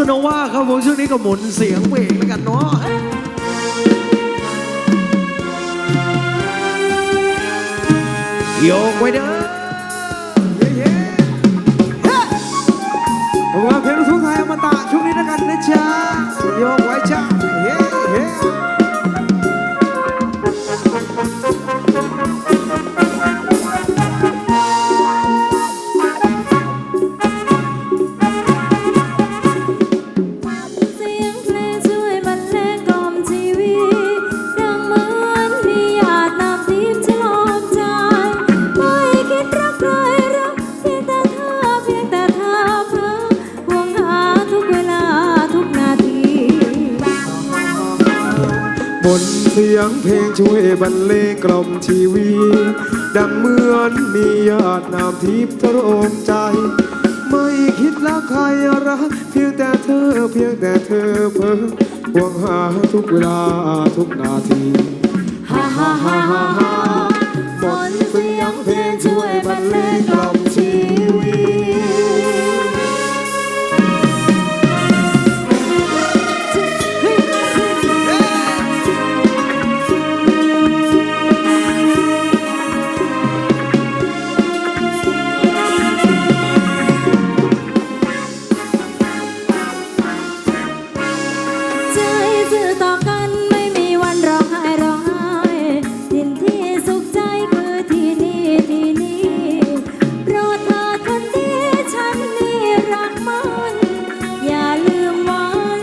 สโนวาครับผมช่วงนี้ก็หมุนเสียงเพลงแล้วกันเนาะโยกไว้เด้อเย้ๆผมว่าเพลงลูกทุ่งไทยอมตะช่วงนี้แล้วกันะ บนเสียงเพลงช่วยบรรเลงกล่อมชีวิตดังเหมือนมีญาติน้ำทิพย์ทรมใจ ไม่คิดรักใครรักเพียงแต่เธอเพียงแต่เธอเพ้อหวงหาทุกเวลาทุกนาทีฮ่าฮ่าฮ่าฮ่าฮ่าบนเสียงเพลงช่วยบรรเลง สื่อต่อกันไม่มีวันร้องไห้ร้องไห้ทินที่สุขใจคือที่นี่ที่นี่โปรดเธอคนดีฉันนี่รักมัน อย่าลืมวัน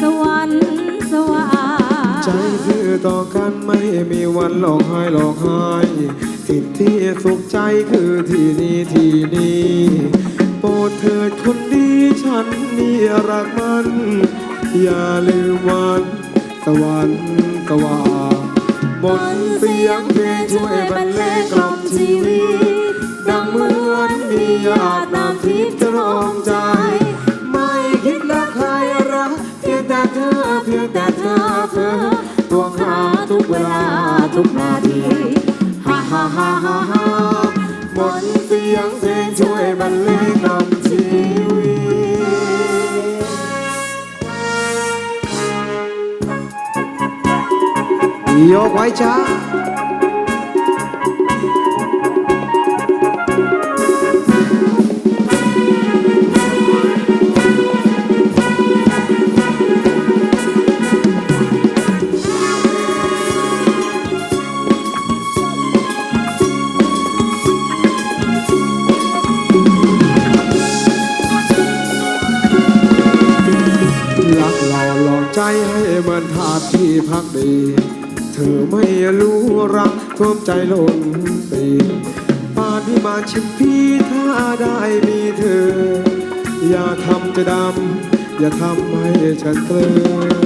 สวรรค์สว่างใจซื่อต่อกันไม่มีวันหลอกหายหลอกหายสิ่งที่สุขใจคือที่นี่ที่นี่โปรดเถิดคนดีฉันนี่รักมัน อย่าลืมวันสวรรค์สว่างบนเสียงเพลงช่วยบรรเลงกล่อมชีวิตดังเหมือนมีญาติน้ำทิพย์จะรอมใจ ไม่คิดรักใครรักเพียงแต่เธอเพียงแต่เธอเพ้อดวงหาทุกเวลาทุกนาทีฮ่าฮ่าฮ่าฮ่าฮ่าบนเสียงเพลงช่วยบรรเลงกล่อมชีวิ ยกไว้จ้ารักเราหลอกใจให้เหมือนทาสที่พักดี เธอไม่รู้รักท่วมใจหลงตีปานที่มาชิมพี่ถ้าได้มีเธอ อย่าทำจะดำ อย่าทำให้ฉันเกลอ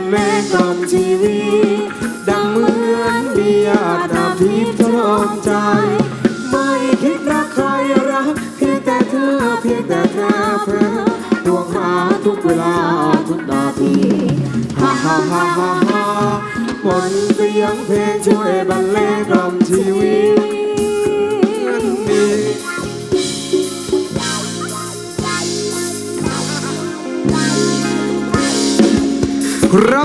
ช่วยบรรเลงกล่อมชีวิตดังเหมือนมีญาติน้ำทิพย์ทรมใจ ไม่คิดรักใครรักเพียงแต่เธอเพียงแต่เธอเพ้อดวงหาทุกเวลาทุกนาทีฮ่าฮ่าฮ่าฮ่าฮ่ามนเสียงเพลงช่วยบรรเลงกล่อมชีวิต ครับ